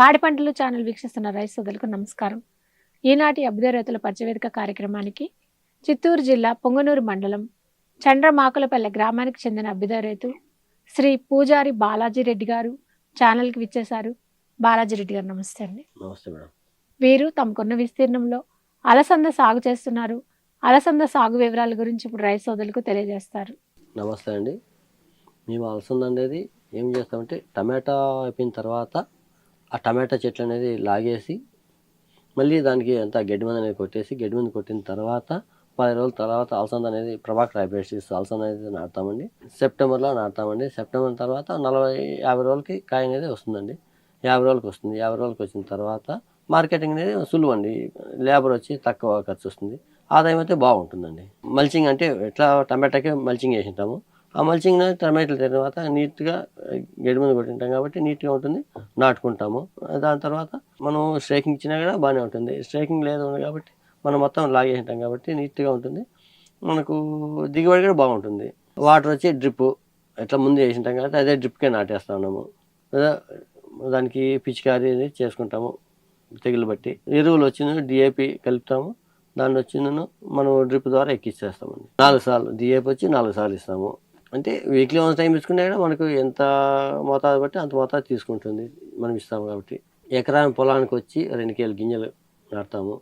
పాడి పంటలు ఛానల్ వీక్షిస్తున్న రైతు సోదరులకు నమస్కారం. ఈనాటి అభ్యుదయ రైతుల పరిచయవేదిక కార్యక్రమానికి చిత్తూరు జిల్లా పొంగనూరు మండలం చండ్రమాకులపల్లె గ్రామానికి చెందిన అభ్యుదయ రైతు శ్రీ పూజారి బాలాజీ రెడ్డి గారు ఛానల్కి విచ్చేశారు. బాలాజీ రెడ్డి గారు నమస్తే అండి. నమస్తే మేడం. వీరు తమకున్న విస్తీర్ణంలో అలసంద సాగు చేస్తున్నారు. అలసంద సాగు వివరాల గురించి ఇప్పుడు రైతు సోదరులకు తెలియజేస్తారు. నమస్తే అండి. మేము అలసంద అనేది ఏం చేస్తామంటే టమాటా అయిపోయిన తర్వాత ఆ టమాటా చెట్లు అనేది లాగేసి మళ్ళీ దానికి అంత గడ్డి మందు అనేది కొట్టేసి గడ్డి మందు కొట్టిన తర్వాత పది రోజుల తర్వాత అలసంద అనేది ప్రభాకర్ హైబ్రిడ్స్ అలసంద అనేది నాటుతామండి. సెప్టెంబర్లో నాటుతామండి. సెప్టెంబర్ తర్వాత నలభై యాభై రోజులకి కాయ అనేది వస్తుందండి. యాభై రోజులకి వస్తుంది. యాభై రోజులకి వచ్చిన తర్వాత మార్కెటింగ్ అనేది సులువు అండి. లేబర్ వచ్చి తక్కువ ఖర్చు వస్తుంది. ఆదాయం అయితే బాగుంటుందండి. మల్చింగ్ అంటే ఎట్లా టమాటాకే మల్చింగ్ వేసింటాము ఆ మల్చింగ్ టమాటాలు తర్వాత నీట్గా గడ్డి మీద కొట్టింటాం కాబట్టి నీట్గా ఉంటుంది. నాటుకుంటాము. దాని తర్వాత మనం స్ట్రైకింగ్ ఇచ్చినా కూడా బాగానే ఉంటుంది. స్ట్రైకింగ్ లేదు కాబట్టి మనం మొత్తం లాగేసింటాం కాబట్టి నీట్గా ఉంటుంది. మనకు దిగుబడి కూడా బాగుంటుంది. వాటర్ వచ్చి డ్రిప్ ఎట్లా ముందు వేసింటాం కాబట్టి అదే డ్రిప్కే నాటేస్తా ఉన్నాము. దానికి పిచికారీ అనేది చేసుకుంటాము తెగులు బట్టి. ఎరువులు వచ్చిన డిఏపి కలుపుతాము. దాన్ని వచ్చిందను మనం డ్రిప్ ద్వారా ఎక్కిచ్చేస్తామండి. నాలుగు సార్లు డిఏపి వచ్చి నాలుగు సార్లు ఇస్తాము. అంటే వీక్లీ వన్ టైం ఇచ్చుకున్నా కూడా మనకు ఎంత మోతాదు బట్టి అంత మోతాదు తీసుకుంటుంది మనం ఇస్తాము కాబట్టి. ఎకరాని పొలానికి వచ్చి రెండు కేజీలు గింజలు నాటుతాము.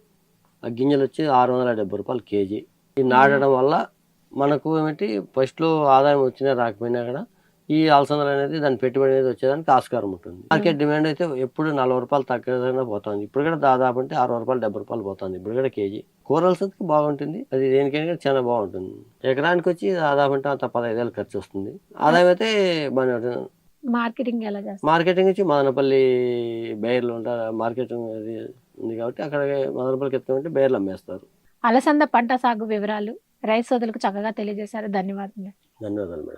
ఆ గింజలు వచ్చి ఆరు వందల డెబ్బై రూపాయలు కేజీ. ఈ నాటడం వల్ల మనకు ఏమిటి? ఫస్ట్లో ఆదాయం వచ్చినా రాకపోయినా కూడా ఈ అలసందలు అనేది దాని పెట్టుబడి అనేది వచ్చేదానికి ఆస్కారం ఉంటుంది. మార్కెట్ డిమాండ్ అయితే ఎప్పుడు నలభై రూపాయలు తగ్గకుండా పోతుంది. ఇప్పుడు కూడా దాదాపు అంటే అరవై రూపాయలు డెబ్బై రూపాయలు పోతుంది. ఇప్పుడు కూడా కేజీ. కూర అలసందకి బాగుంటుంది. అది దేనికైనా చాలా బాగుంటుంది. ఎకరానికి వచ్చి దాదాపు అంటే అంత పదహైదు వేలు ఖర్చు వస్తుంది. ఆదాయం అయితే బాగానే ఉంటుంది. మార్కెటింగ్ ఎలా చేస్తారు? మార్కెటింగ్ వచ్చి మదనపల్లి బేర్లు ఉంటారు. మార్కెటింగ్ అది ఉంది కాబట్టి అక్కడ మదనపల్లికి ఎత్తుకుంటే బేర్లు అమ్మేస్తారు. అలసంద పంట సాగు వివరాలు రైతు సోదరులకు చక్కగా తెలియజేశారు. ధన్యవాదాలు ధన్యవాదాలు మేడం.